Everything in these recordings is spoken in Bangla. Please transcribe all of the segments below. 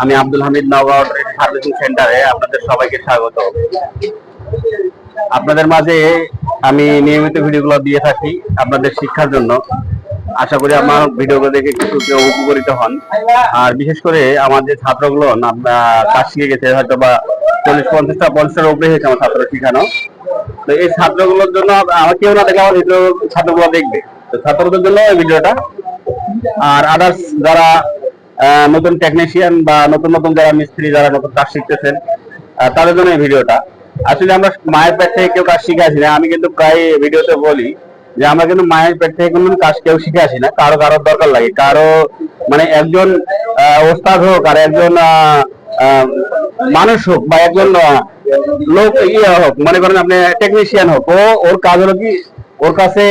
আমি আব্দুল হামিদ নওগাঁ সার্ভিসিং সেন্টারে আপনাদের সবাইকে স্বাগত। আপনাদের মাঝে আমি নিয়মিত ভিডিওগুলো দিয়ে থাকি আপনাদের শিক্ষার জন্য। আশা করি আমার ভিডিওগুলো দেখে কিছু কেউ উপকৃত হন। আর বিশেষ করে আমার যে ছাত্রগুলো কাজ শিখে গেছে, হয়তো বা চল্লিশ পঞ্চাশটা পঞ্চাশটার উপরে হয়েছে আমার ছাত্র শিখানো। তো এই ছাত্রগুলোর জন্য আমার কেউ না দেখলে আমার ভিডিও ছাত্রগুলো দেখবে। তো ছাত্রদের জন্য এই ভিডিওটা। আর আদার্স যারা নতুন টেকনিশিয়ান বা নতুন নতুন যারা মিস্ত্রি, যারা নতুন কাজ শিখতেছেন তাদের জন্য এই ভিডিওটা। আসলে আমরা মায়ের পেট থেকে কেউ কাজ শিখে আসি না। আমি কিন্তু প্রায় ভিডিওতে বলি যে, আমরা কিন্তু মায়ের পেট থেকে কোনো কাজ কেউ শিখে আসি না। কারও কারও দরকার লাগে। কারও মানে একজন ওস্তাদ হোক আর একজন মানুষ হোক বা একজন লোক ইয়ে হোক, মনে করেন আপনি টেকনিশিয়ান হোক, ও ওর কাজ হলো কি, ওর কাছে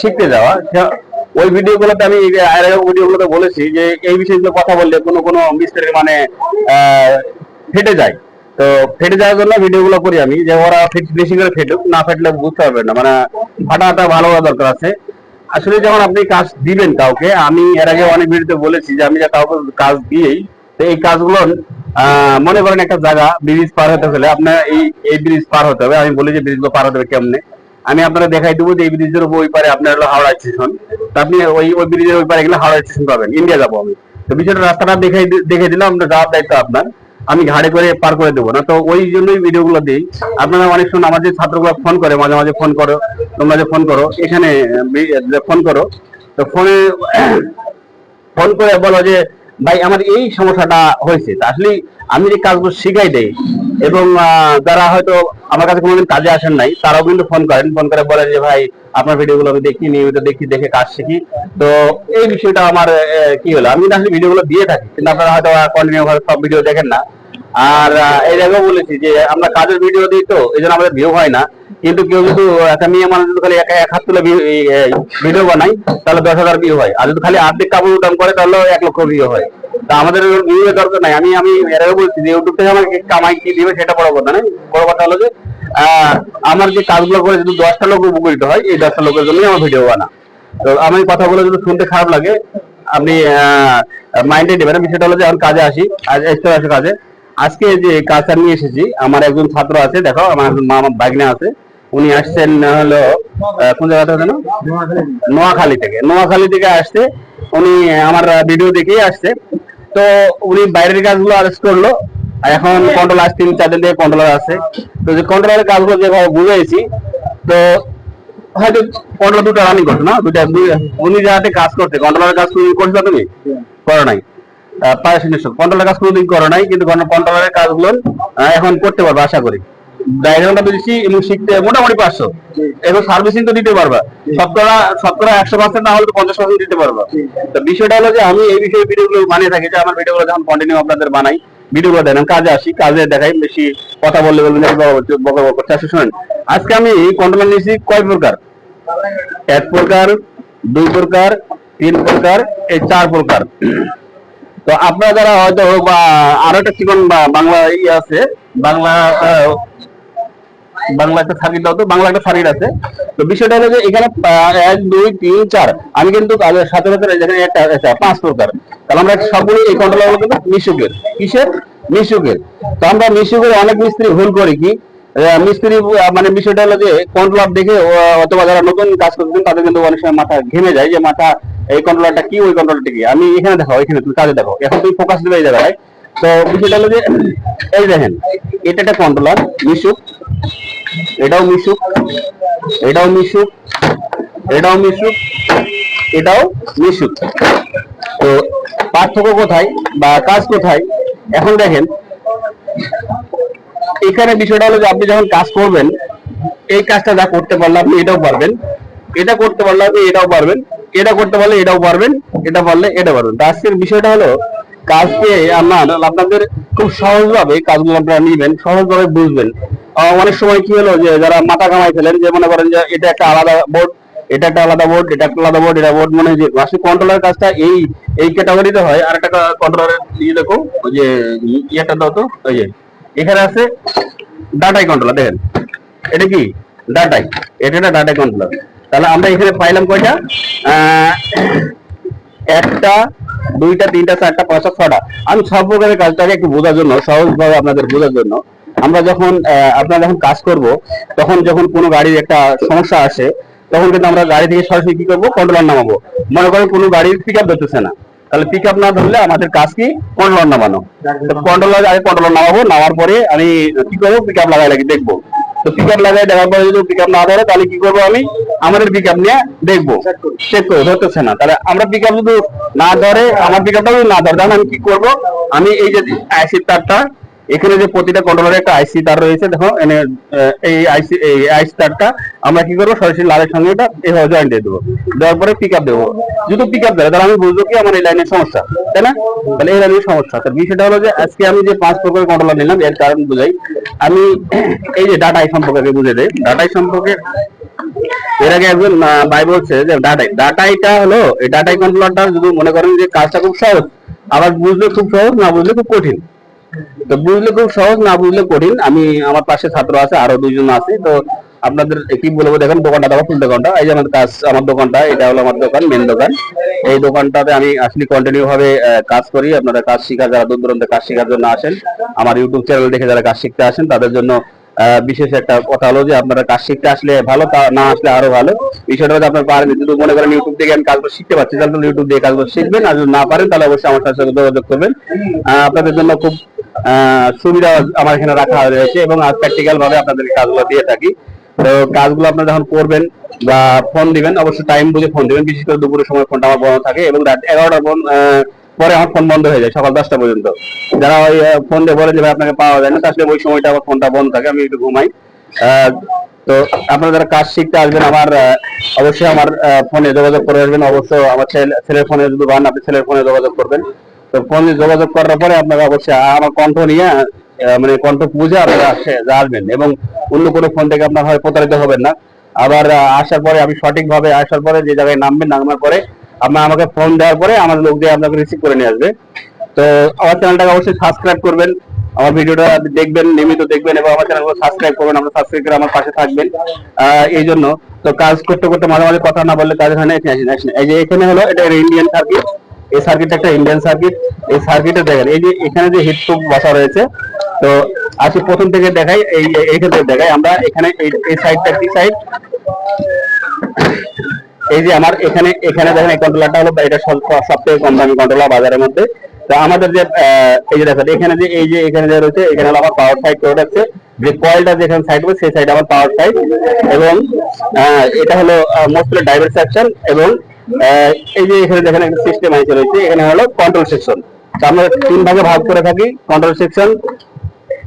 শিখতে যাওয়া। ওই ভিডিওগুলোতে আমি এর ভিডিওগুলোতে বলেছি যে এই বিষয়গুলো কথা বললে কোনো কোনো মিস্ত্রির মানে ফেটে যায়। তো ফেটে যাওয়ার জন্য ভিডিওগুলো করি আমি, যে ওরা বেশি করে ফেটুক, না ফেটলে বুঝতে পারবেন না। মানে ফাটাটা ভালো হওয়া দরকার আছে। আসলে যখন আপনি কাজ দিবেন কাউকে, আমি এর আগে অনেক ভিডিওতে বলেছি যে আমি যে কাউকে কাজ দিয়েই, তো এই কাজগুলো মনে করেন একটা জায়গা ব্রিজ পার হতে হলে আপনার এই এই ব্রিজ পার হতে হবে। আমি বলি যে ব্রিজগুলো পার হতে হবে কেমনে? আমি আপনারা দেখাই দেবো যে এই ব্রিজের উপর ওই পারে আপনার হলো হাওড়া স্টেশন। তো আপনি ওই ওই ব্রিজের ওই পারে গেলে হাওড়া স্টেশন পাবেন ইন্ডিয়া যাব আমি। তো বিষয়টা রাস্তাটা দেখাই দেখে দিলাম আমরা যাওয়ার দায়িত্ব আপনার। আমি ঘাড়ে করে পার করে দেবো না। তো ওই জন্যই ভিডিওগুলো দিই। আপনারা অনেক সময় আমাদের ছাত্রগুলো ফোন করে, মাঝে মাঝে ফোন করো, তোমরা যে ফোন করো, এখানে ফোন করো, তো ফোনে ফোন করে বলো যে, ভাই, আমার এই সমস্যাটা হয়েছে। আসলে আমি যে কাজগুলো শিখাই দেই, এবং যারা হয়তো আমার কাছে কোনোদিন কাজে আসেন নাই, তারাও কিন্তু ফোন করেন ফোন করে বলেন যে, ভাই, আপনার ভিডিওগুলো আমি দেখি, নিয়মিত দেখি, দেখে কাজ শিখি। তো এই বিষয়টা আমার কি হলো? আমি আসলে ভিডিও গুলো দিয়ে থাকি, কিন্তু আপনারা হয়তো কন্টিনিউ ভাবে সব ভিডিও দেখেন না। আর এই জায়গায় বলেছি যে, আমরা কাজের ভিডিও দিই তো, এই জন্য আমাদের ভিউ হয় না। কিন্তু কেউ যদি একটা মেয়ে মানুষ যদি খালি একা এক হাত তুলে ভিডিও বানাই তাহলে দশ হাজার ভিউ হয়। আর যদি খালি আর্ধেক কাপড় উঠান করে, তাহলে এক লক্ষ ভিউ হয়। তা আমাদের ভিউ এর দরকার নাই। আমি আমি এর আগে বলছি যে ইউটিউব থেকে আমাকে কামাই কি দিবে সেটা বড় কথা নয়। বড় কথা হলো যে আমার যে কাজগুলো করে যদি দশটা লোক উপকৃত হয়, এই দশটা লোকের জন্যই আমার ভিডিও বানা তো আমি কথাগুলো যদি শুনতে খারাপ লাগে, আপনি মাইন্ডে নেবেন। না। বিষয়টা হলো যে এখন কাজে আসি। আজ এসে আসে কাজে। আজকে যে কাজটা নিয়ে এসেছি, আমার একজন ছাত্র আছে, দেখো, আমার একজন মামা বাগনে আছে। উনি আসছেন হলো কোন জায়গাটা যেন নোয়াখালী থেকে। নোয়াখালী থেকে আসছে। উনি আমার ভিডিও দেখেই আসছে। তো উনি বাইরের কাজগুলো আরেস্ট করল। এখন কন্ট্রোল আসছে, তিন চার দিন থেকে কন্ট্রোলার আছে তো যে কন্ট্রোলারের কাজগুলো যেভাবে বুঝেছি তো হয়তো কন্ট্রোল দুটো রানিং করছে না? দুটা উনি যাতে কাজ করতে কন্ট্রোলারের কাজ তুমি করছ তুমি? করো নাই। কন্ট্রোলের কাজ কোনোদিন করো নাই, কিন্তু কন্ট্রোলারের কাজগুলো এখন করতে পারবে, আশা করি। ডায়গ্রামটা বেশি এবং শিখতে মোটামুটি সার্ভিসিং তো দিতে পারবা। শতকরা শতকরা একশো পার্সেন্ট না হলে তো পঞ্চাশ পার্সেন্ট দিতে পারবা। তো বিষয়টা হলো যে আমি এই বিষয়ে ভিডিওগুলো বানিয়ে থাকি যে আমার ভিডিওগুলো যখন কন্টিনিউ আপনাদের বানাই ভিডিওগুলো দেন কাজে আসি কাজে দেখাই বেশি কথা বললে বকা বকা আসলে শুনেন আজকে আমি কন্ট্রোলার নিয়েছি কয় প্রকার? এক প্রকার দুই প্রকার তিন প্রকার এই চার প্রকার। তো আপনারা যারা হয়তো বা আরও একটা চিকন বাংলা ইয়ে আছে বাংলা বাংলা একটা সার্কিট দাও তো বাংলা একটা সার্কিট আছে। তো বিষয়টা হলো যে এখানে এক, দুই, তিন, চার, আমি কিন্তু সাথে সাথে একটা পাঁচ প্রকার। তাহলে আমরা সবগুলো এই কন্ট্রোল হলো কিন্তু মিশুকের। কিসের? মিশুকের। তো আমরা মিশুকের অনেক মিস্ত্রি ভুল করি কি? মিস্ত্রি মানে বিষয়টা হলো যে দেখে অথবা যারা নতুন কাজ করছেন তাদের কিন্তু অনেক সময় মাথা ঘেমে যায় যে, মাথা, এই কন্ট্রোলারটা কি, ওই কন্ট্রোলারটা কি? আমি এখানে দেখো এখানে তুমি কাজে দেখো এখন তুমি ফোকাস দেবে এই জায়গায় তো বিষয়টা হলো যে, এই দেখেন, এটা একটা কন্ট্রোলার মিশুক। এটাও মিশুক এটাও মিশুক এটাও মিশুক এটাও মিশুক। তো পার্থক্য কোথায় বা কাজ কোথায়? এখন দেখেন, এখানে বিষয়টা হলো যে আপনি যখন কাজ করবেন, এই কাজটা যা করতে পারলে আপনি এটাও পারবেন, এটা করতে পারলে আপনি এটাও পারবেন, এটা করতে পারলে এটাও পারবেন, এটা পারলে এটা পারবেন। তো আজকের বিষয়টা হলো, কাজকে আপনার, আপনাদের খুব সহজভাবে কাজগুলো আপনারা নিবেন, সহজভাবে বুঝবেন। অনেক সময় কি হলো যে যারা মাথা কামাই ফেলেন, যে মনে করেন যে এটা একটা আলাদা বোর্ড এটা একটা আলাদা বোর্ড এটা একটা আলাদা বোর্ড এটা বোর্ড মনে যে আসলে কন্ট্রোলার কাজটা এই এই ক্যাটাগরিতে হয়। আর একটা কন্ট্রোলারের ইয়ে দেখো, ওই যে ইয়েটা দাও তো, ওই যে, এখানে আছে ডাটাই কন্ট্রোলার দেখেন। এটা কি? ডাটাই। এটা একটা ডাটাই কন্ট্রোলার তাহলে আমরা এখানে পাইলাম কয়টা? একটা, দুইটা, তিনটা, চারটা, পাঁচটা ছটা আমি সব প্রকারের কাজটাকে একটু বোঝার জন্য, সহজভাবে আপনাদের বোঝার জন্য আমরা যখন আপনারা যখন কাজ করব, তখন যখন কোনো গাড়ির একটা সমস্যা আসে, তখন কিন্তু আমরা গাড়ি থেকে সরাসরি কি করব? কন্ট্রোলার নামাবো। মনে করেন কোনো গাড়ির পিক আপ ধরতেছে না। তাহলে পিক আপ না ধরলে আমাদের কাজ কি? কন্ট্রোলার নামানো। কন্ট্রোলার আগে কন্ট্রোলার নামাবো, নামার পরে আমি কি করব? পিক আপ লাগাই লাগি দেখব। তো পিক আপ লাগাই দেখার পরে যদি পিক আপ না ধরে, তাহলে কি করব আমি? আমাদের পিক আপ নিয়ে দেখব। চেক করব, ধরতেছে না। তাহলে আমরা পিক আপ যদি না ধরে, আমার পিক আপটা যদি না ধরে, তাহলে আমি কি করব? আমি এই যে আইসি তারটা এখানে যে প্রতিটা কন্ট্রোলারে একটা আইসি তার রয়েছে, দেখো, এনে এই আইসি এই আইসি তারটা আমরা কি করব? সরাসরি লালের সঙ্গে এটা এভাবে জয়েন্ট দিয়ে দেবো। দেওয়ার পরে পিক আপ দেবো। যদি পিক দেয়, তাহলে আমি বুঝব কি আমার এই লাইনের সমস্যা, তাই না? তাহলে এই লাইনের সমস্যা। তার বিষয়টা হলো যে, আজকে আমি যে পাঁচ প্রকারের কন্ট্রোলার নিলাম, এর কারণ বুঝাই। আমি এই যে ডাটাই সম্পর্কে বুঝে দেয় ডাটাই সম্পর্কে এর আগে একজন ভাই বলছে যে ডাটাই ডাটাইটা হলো, এই ডাটাই কন্ট্রোলারটা যদি মনে করেন যে কাজটা খুব সহজ, আবার বুঝলে খুব সহজ, না বুঝলে খুব কঠিন। তো বুঝলে খুব সহজ, না বুঝলে কঠিন। আমি আমার পাশে ছাত্র আছে, আরও দুইজন আছে। তো আপনাদের কি বলব, দেখেন, দোকানটা দেখো, ফুল দোকানটা। এই যে আমার কাজ, আমার দোকানটা, এটা হলো আমার দোকান মেন দোকান। এই দোকানটাতে আমি আসলে কন্টিনিউ ভাবে কাজ করি। আপনারা কাজ শিখা যারা দূর দূরান্তে কাজ শেখার জন্য আসেন, আমার ইউটিউব চ্যানেল দেখে যারা কাজ শিখতে আসেন, তাদের জন্য বিশেষ একটা কথা হলো যে, আপনারা কাজ শিখতে আসলে ভালো, তা না আসলে আরও ভালো। বিষয়টা হচ্ছে আপনার পারেন, যদি মনে করেন ইউটিউব থেকে আমি কাজগুলো শিখতে পারছি, তাহলে ইউটিউব দিয়ে কাজগুলো শিখবেন। আর যদি না পারেন, তাহলে অবশ্যই আমার সাথে যোগাযোগ করবেন। আপনাদের জন্য খুব সুবিধা আমার এখানে রাখা রয়েছে এবং প্র্যাকটিক্যাল ভাবে আপনাদের কাজগুলো দিয়ে থাকি। তো কাজগুলো আপনারা যখন করবেন বা ফোন দিবেন, অবশ্যই টাইম বুঝে ফোন দিবেন। বিশেষ করে দুপুরের সময় ফোনটা আমার বন্ধ থাকে এবং রাত এগারোটার পরে আমার ফোন বন্ধ হয়ে যায়, সকাল দশটা পর্যন্ত। যারা ওই ফোন দিয়ে বলে যে ভাই আপনাকে পাওয়া যায় না, তাহলে ওই সময়টা আমার ফোনটা বন্ধ থাকে, আমি একটু ঘুমাই। তো আপনারা যারা কাজ শিখতে আসবেন, আমার অবশ্যই আমার ফোনে যোগাযোগ করে আসবেন। অবশ্যই আমার ছেলে- ছেলের ফোনে যদি পান, আপনি ছেলের ফোনে যোগাযোগ করবেন। তো ফোনে যোগাযোগ করার পরে আপনারা অবশ্যই আমার কণ্ঠ নিয়ে মানে কণ্ঠ বুঝে আপনারা আসবেন এবং অন্য কোনো ফোন থেকে আপনার হয় প্রতারিত হবেন না। আবার আসার পরে আমি সঠিকভাবে আসার পরে যে জায়গায় নামবেন, নামার পরে আপনার আমাকে ফোন দেওয়ার পরে আমার লোক দিয়ে আপনাকে রিসিভ করে নিয়ে আসবে। তো আমার চ্যানেলটাকে অবশ্যই সাবস্ক্রাইব করবেন। আমার ভিডিওটা দেখবেন, নিয়মিত দেখবেন এবং আমার চ্যানেলকে সাবস্ক্রাইব করবেন। আমরা সাবস্ক্রাইব করে আমার পাশে থাকবেন। এই জন্য তো কাজ করতে করতে মাঝে মাঝে কথা না বললে কাজ হয় না। এই যে এখানে হলো, এটা ইন্ডিয়ান সার্কিট এই সার্কিটটা একটা ইন্ডিয়ান সার্কিট এই সার্কিটে দেখেন, এই যে এখানে যে হিট প্রুফ বসা রয়েছে, তো আসি প্রথম থেকে দেখাই, এই এইখান থেকে দেখাই, আমরা এখানে এই- সাইডটা কি সাইড এই যে আমার এখানে এখানে দেখেন, এই কন্ট্রোলারটা হলো এটা সব সব থেকে কম দামি কন্ট্রোলার বাজারের মধ্যে। তো আমাদের যে এই যে দেখেন, এখানে যে, এই যে এখানে যে রয়েছে, এখানে আমার পাওয়ার সাইড করে যাচ্ছে যে কয়েলটা যেখানে সাইড হবে, সেই সাইড আমার পাওয়ার সাইড এবং এটা হলো মোস্ট ড্রাইভার সেকশন এবং এই যে এখানে দেখেন একটা সিস্টেম আছে রয়েছে, এখানে হলো কন্ট্রোল সেকশন আমরা তিন ভাগে ভাগ করে থাকি কন্ট্রোল সেকশন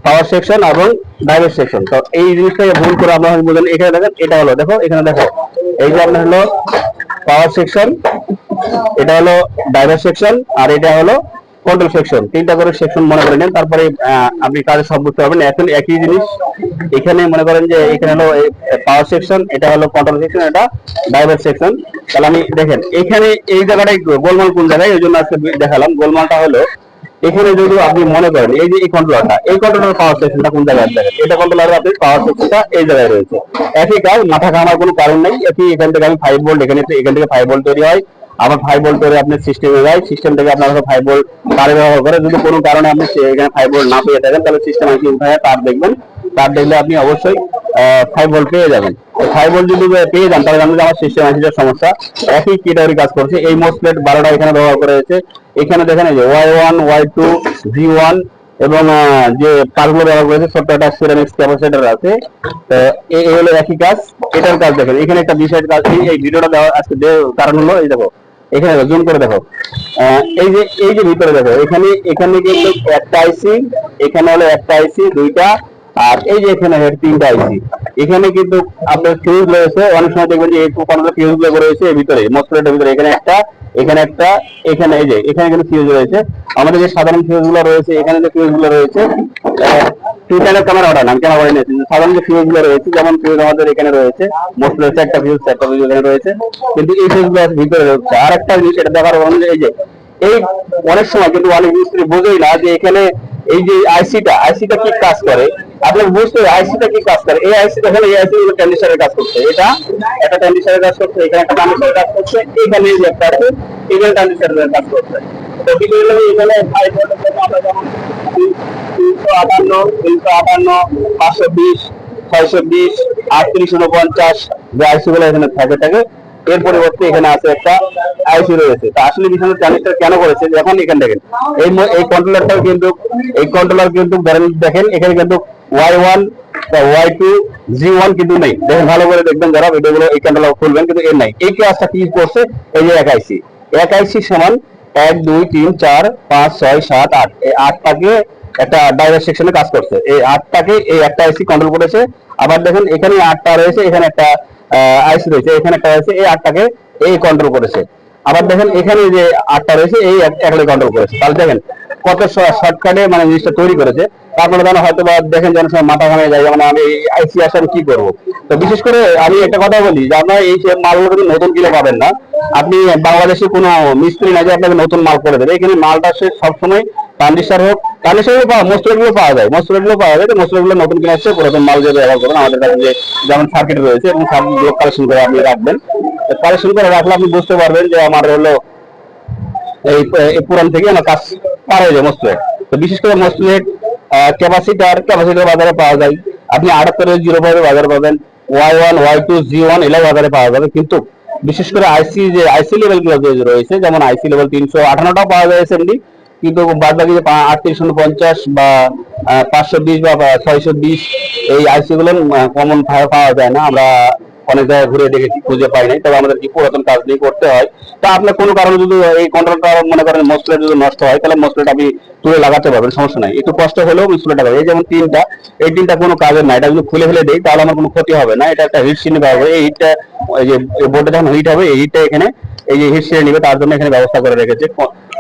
পাওয়ার সেকশন এবং ডাইভার সেকশন তো এই জিনিসটাকে ভুল করে আমরা বলেন এখানে দেখেন, এটা হলো, দেখো, এখানে দেখো, এই যে আপনার হলো পাওয়ার সেকশন এটা হলো ড্রাইভার সেকশন আর এটা হলো কন্ট্রোল সেকশন তিনটা করে সেকশন মনে করে নেন, তারপরে আপনি কাজে সব বুঝতে পারবেন। এখন একই জিনিস, এখানে মনে করেন যে এখানে হলো পাওয়ার সেকশন এটা হলো কন্ট্রোল সেকশন এটা ড্রাইভার সেকশন তাহলে আমি দেখেন, এখানে এই জায়গাটায় গোলমাল কোন জায়গায় ওই জন্য আজকে দেখালাম। গোলমালটা হলো, এখানে যদি আপনি মনে করেন, এই যে এই কন্ট্রোলারটা এই কন্ট্রোলার পাওয়ার সেকশনটা কোন জায়গায় দেখেন, এটা কন্ট্রোলার আপনি পাওয়ার সেকশনটা এই জায়গায় রয়েছে। একই কাজ, মাথা ঘামার কোনো কারণ নেই। একই এখান থেকে আমি ফাইভ ভোল্ট এখানে এখান থেকে ফাইভ ভোল্ট তৈরি হয়। আবার ফাইভ ভোল্ট তৈরি আপনার সিস্টেমে যায় সিস্টেম থেকে আপনার ফাইভ ভোল্ট তার ব্যবহার করে। যদি কোনো কারণে আপনি এখানে ফাইভ ভোল্ট না পেয়ে থাকেন, তাহলে সিস্টেম আপনি উঠায়, তার দেখবেন। তার দেখলে আপনি অবশ্যই ফাইভ ভোল্ট পেয়ে যাবেন। ফাইভ ভোল্ট যদি পেয়ে যান, তাহলে জানবেন আমার সিস্টেম আছে সমস্যা। একই ক্যাটাগরি কাজ করছে। এই মোস্ট প্লেট বারোটা এখানে ব্যবহার করা এখানে দেখেন এই যে Y one Y two G one এবং যে কাজগুলো ব্যবহার করেছে ছোট্ট সিরামিক্স ক্যাপাসিটার আছে। তো এই হলো একই কাজ। এটার কাজ দেখেন, এখানে একটা বিষয়ের কাজ এই- ভিডিওটা দেওয়া আজকে কারণ হলো, এই দেখো, এখানে জুম করে দেখো। এই যে এই যে ভিতরে দেখো, এখানে এখানে কিন্তু একটা আইসি এখানে হলো একটা আইসি দুইটা, আর এই যে এখানে হেড তিনটা আইসি এখানে কিন্তু আপনার ফিউজ রয়েছে অনেক সময় দেখবেন যে এই কোপানোটা ফিউজগুলো রয়েছে ভিতরে মসকুলেটের ভিতরে। এখানে একটা এখানে একটা, এখানে এই যে, এখানে কিন্তু ফিউজ রয়েছে। আমাদের যে সাধারণ ফিউজগুলো রয়েছে, এখানে যে ফিউজগুলো রয়েছে যেমন এখানে রয়েছে মসকুলেট একটা রয়েছে। কিন্তু এই ফিউজগুলো ভিতরে রয়েছে। আর একটা জিনিস এটা দেখার এই অনেক সময় কিন্তু অনেক মিস্ত্রি বোঝেই না যে এখানে এই যে আইসিটা আইসিটা কি কাজ করে? আপনার বুঝতে হবে আইসিটা কি কাজ করে? এই আইসিটা হলো এই আইসি হলো ট্রানজিস্টারের কাজ করছে। এটা একটা ট্রানজিস্টারের কাজ করছে, এখানে একটা ট্রানজিস্টারের কাজ করছে, এখানে এই একটা আছে, এখানে ট্রানজিস্টারের কাজ করছে। তো বিষয়গুলো এখানে আমরা যেমন তিনশো আটান্ন তিনশো আটান্ন, পাঁচশো বিশ, ছয়শো বিশ, আটত্রিশ উনপঞ্চাশ যে আইসি গুলো এখানে থাকে থাকে। এর পরিবর্তে এখানে আছে একটা আইসি রয়েছে। তা আসলে বিষয় ট্রানজিস্টার কেন করেছে? যখন এখানে দেখেন। এই এই কন্ট্রোলারটাও কিন্তু, এই কন্ট্রোলার কিন্তু দেখেন, এখানে কিন্তু Y one Y two G one কিন্তু নেই। দেখেন, ভালো করে দেখবেন যারা ভিডিওগুলো এই কন্ট্রোলার খুলবেন, কিন্তু এর নাই। এই ক্লাসটা কি করছে? এই যে এক আইসি এক আইসি সমান এক, দুই, তিন, চার, পাঁচ, ছয়, সাত, আট। এই আটটাকে একটা ডাইভার সেকশনে কাজ করছে। এই আটটাকে এই একটা আইসি কন্ট্রোল করেছে। আবার দেখেন, এখানে আটটা রয়েছে, এখানে একটা আইসি রয়েছে। এখানে একটা রয়েছে এই আটটাকে এই কন্ট্রোল করেছে। আবার দেখেন এখানে যে আটটা রয়েছে, এই একটা কন্ট্রোল করেছে। তাহলে দেখেন কত শর্টকাটে মানে জিনিসটা তৈরি করেছে। তারপরে যেন হয়তো বা দেখেন যেন সময় মাথা ঘামে যায় মানে আমি আইসি আসলে কি করব? তো বিশেষ করে আমি একটা কথা বলি যে, আপনার এই মালগুলো কিন্তু নতুন কিনে পাবেন না। আপনি বাংলাদেশে কোনো মিস্ত্রি না যে আপনাকে নতুন মাল করে দেবে। এখানে মালটা সে সবসময় ট্রানজিস্টার হোক ট্রানজিস্টার পাওয়া মসুরেটগুলো পাওয়া যায়। মসুরেটগুলো পাওয়া যায় তো মসুরেটগুলো নতুন কিনে আসছে, পুরাতন মাল যে ব্যবহার করবেন, আমাদের কাছে যেমন সার্কিট রয়েছে, এবং সার্কিটগুলো কালেকশন করে আপনি রাখবেন। কালেকশন করে রাখলে আপনি বুঝতে পারবেন যে আমার হলো এই পুরান থেকে আমার কাজ পার হয়ে যায় মসলেট তো বিশেষ করে মসলেট ক্যাপাসিটার ক্যাপাসিটার বাজারে পাওয়া যায়। আপনি আটাত্তরের জিরো ফাইভে বাজারে পাবেন Y one Y two G one এলাকা বাজারে পাওয়া যাবে। কিন্তু বিশেষ করে আইসি যে আইসি লেভেলগুলো রয়েছে, যেমন আইসি লেভেল তিনশো আঠান্নটাও পাওয়া যায় এসএমডি কিন্তু বাদ বাকি যে আটত্রিশ পঞ্চাশ বা পাঁচশো বিশ বা ছয়শো বিশ এই আইসি গুলো কমন পাওয়া যায় না। আমরা অনেক জায়গায় ঘুরে দেখেছি, খুঁজে পাই নাই। তবে আমাদের কি পুরাতন কাজ নিয়ে করতে হয়। তা আপনার কোনো কারণে যদি এই কন্ট্রোলটা মনে করেন মসলেট যদি নষ্ট হয়, তাহলে মসলেট আপনি তুলে লাগাতে পারবেন, সমস্যা নাই। একটু কষ্ট হলেও মসলেট লাগাবে। এই যেমন তিনটা এই তিনটা কোনো কাজের না এটা যদি খুলে ফেলে দেই, তাহলে আমার কোনো ক্ষতি হবে না। এটা একটা হিট সিনে পাবো এই হিটটা এই যে বোর্ডে যখন হিট হবে, এই হিটটা এখানে, এই যে হিট সিনে নিবে, তার জন্য এখানে ব্যবস্থা করে রেখেছে।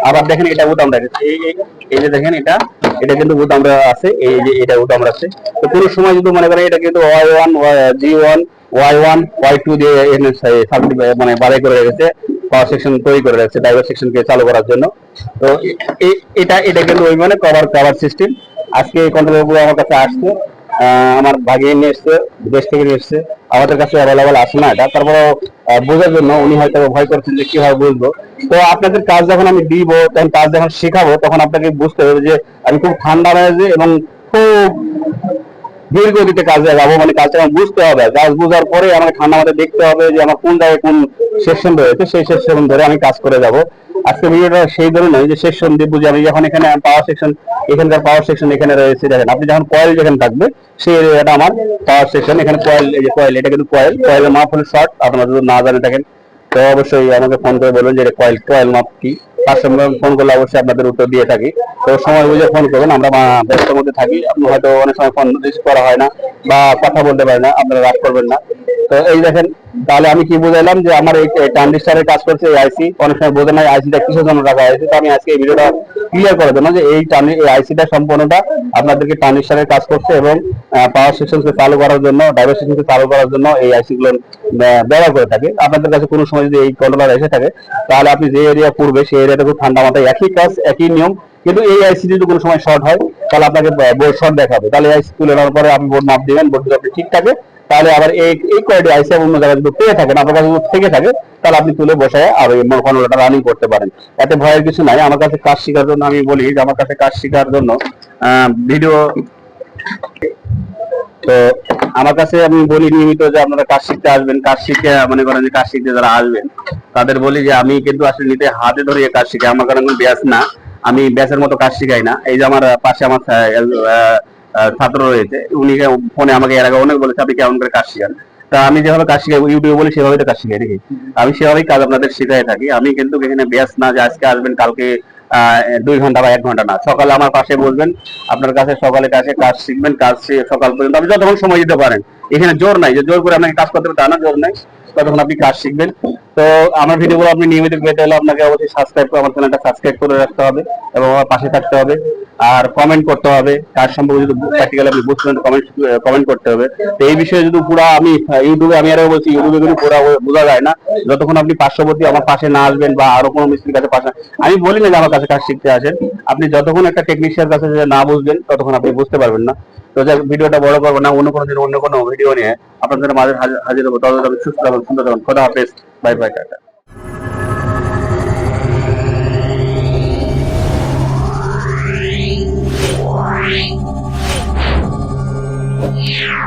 আবার দেখেন এটা বুতাম এই যে দেখেন এটা এটা কিন্তু বুতাম আছে, এই যে এটা বুতাম আছে তো কোনো সময় যদি মনে করেন এটা কিন্তু Y one G one Y one Y two দিয়ে মানে বাড়াই করে রেখেছে পাওয়ার সেকশন তৈরি করে রেখেছে ড্রাইভার সেকশনকে চালু করার জন্য। তো এটা এটা কিন্তু ওই মানে কভার কভার সিস্টেম আজকে এই কন্ট্রোলারগুলো আমার কাছে আসছে আমার ভাগিয়ে নিয়ে এসছে বিদেশ থেকে নিয়ে এসছে। আমাদের কাছে অ্যাভেলেবল আসে না। এটা তারপরে বোঝার জন্য উনি হয়তো ভয় করছেন যে কীভাবে বুঝব। তো আপনাদের কাজ যখন আমি দিব তখন কাজ যখন শেখাবো, তখন আপনাকে বুঝতে হবে যে আমি খুব ঠান্ডা মেজাজে এবং খুব ধীর গতিতে কাজে যাব। মানে কাজটা আমার বুঝতে হবে। কাজ বুঝার পরে আমাকে ঠান্ডা মাথায় দেখতে হবে যে আমার কোন জায়গায় কোন সেকশন রয়েছে। সেই সেকশন ধরে আমি কাজ করে যাব। আজকে ভিডিওটা সেই ধরনের যে সেকশন দিয়ে বুঝি আমি যখন এখানে পাওয়ার সেকশন এখানকার পাওয়ার সেকশন এখানে রয়েছে, দেখেন, আপনি যখন কয়েল যেখানে থাকবে, সেই এরিয়াটা আমার পাওয়ার সেকশন এখানে কয়েল এই যে কয়েল এটা কিন্তু কয়েল কয়েলের মাপ হলো শর্ট আপনারা যদি না জানে থাকেন, তো অবশ্যই আমাকে ফোন করে বলুন যে কয়েল কয়েল মাপ কি। তার সঙ্গে ফোন করলে অবশ্যই আপনাদের উত্তর দিয়ে থাকি। তো সময় বুঝে ফোন করবেন আমরা ব্যস্তের মধ্যে থাকি, আপনি হয়তো অনেক সময় ফোন রিসিভ করা হয় না বা কথা বলতে পারি না, আপনারা রাগ করবেন না। তো এই দেখেন তাহলে আমি কি বুঝাইলাম যে আমার এই ট্রানজিস্টারের কাজ করছে আইসি? অনেক সময় বোঝে না আইসিটা কিসের জন্য রাখা হয়েছে। তো আমি আজকে এই ভিডিওটা ক্লিয়ার করে দেবো যে এই এই আইসিটা সম্পূর্ণটা আপনাদেরকে ট্রানজিস্টারের কাজ করছে এবং পাওয়ার সেকশনকে চালু করার জন্য ড্রাইভার সেকশনকে চালু করার জন্য এই আইসি গুলো ব্যবহার করে থাকে। আপনাদের কাছে কোনো সময় যদি এই কন্ট্রোলার এসে থাকে, তাহলে আপনি যে এরিয়া পূর্বে, সেই এরিয়াটা খুব ঠান্ডা মাথায় একই কাজ, একই নিয়ম, কিন্তু এই আইসি যদি কোনো সময় শর্ট হয়, তাহলে আপনাকে বোর্ড শর্ট দেখাবে। তাহলে আইসি তুলে নেওয়ার পরে আপনি বোর্ড মাপ দিবেন বোর্ড যদি ঠিক থাকে তাহলে আবার এই এই কোয়ালিটি আইসি অন্য জায়গায় যদি পেয়ে থাকেন, আপনার কাছে থেকে থাকে, তাহলে আপনি তুলে বসায় আর ওই কন্ট্রোলারটা রানিং করতে পারেন। এতে ভয়ের কিছু নাই। আমার কাছে কাজ শেখার জন্য আমি বলি যে, আমার কাছে কাজ শেখার জন্য ভিডিও তো আমার কাছে আমি বলি নিয়মিত যে, আপনারা কাজ শিখতে আসবেন। কাজ শিখে, মনে করেন যে, কাজ শিখতে যারা আসবেন, তাদের বলি যে, আমি কিন্তু আসলে নিতে হাতে ধরে কাজ শিখে আমার কারণ ব্যাস না। আমি ব্যাসের মতো কাজ শিখাই না। এই যে আমার পাশে আমার ছাত্র রয়েছে। উনি ফোনে আমাকে এর আগে অনেক বলেছে, আপনি কেমন করে কাজ শিখান? তা আমি যেভাবে কাজ শিখাই, ইউটিউবে বলি সেভাবে তো কাজ শিখাই নাকি আমি সেভাবেই কাজ আপনাদের শিখাই থাকি। আমি কিন্তু এখানে ব্যাস না যে আজকে আসবেন, কালকে দুই ঘণ্টা বা এক ঘণ্টা না। সকালে আমার পাশে বসবেন, আপনার কাছে সকালে কাছে কাজ শিখবেন, কাজ সকাল পর্যন্ত। আপনি যতক্ষণ সময় দিতে পারেন। এখানে জোর নাই, যে জোর করে আপনাকে কাজ করতে হবে তা না, জোর নাই। ততক্ষণ আপনি কাজ শিখবেন। তো আমার ভিডিওগুলো আপনি নিয়মিত পেতে হলে আপনাকে অবশ্যই সাবস্ক্রাইব করে আমার চ্যানেলটা সাবস্ক্রাইব করে রাখতে হবে এবং আমার পাশে থাকতে হবে। আর কমেন্ট করতে হবে, কাজ সম্পর্কে যদি প্র্যাকটিক্যালি আপনি বুঝতে কমেন্ট কমেন্ট করতে হবে। তো এই বিষয়ে যদি পুরো আমি ইউটিউবে আমি আরও বলছি ইউটিউবে কিন্তু পুরো বোঝা যায় না। যতক্ষণ আপনি পার্শ্ববর্তী আমার পাশে না আসবেন বা আরও কোনো মিস্ত্রির কাছে পাশে আমি বলি না যে আমার কাছে কাজ শিখতে আসেন। আপনি যতক্ষণ একটা টেকনিশিয়ান কাছে না বুঝবেন, ততক্ষণ আপনি বুঝতে পারবেন না। তো যাই ভিডিওটা বড় করব না, অন্য কোনো দিন, অন্য কোনো ভিডিও নিয়ে আপনাদের মাঝে হাজির হব। তবে আমি সুস্থ থাকুন, সুন্দর থাকুন। খোদা হাফেজ। Bye bye, tata. Yeah.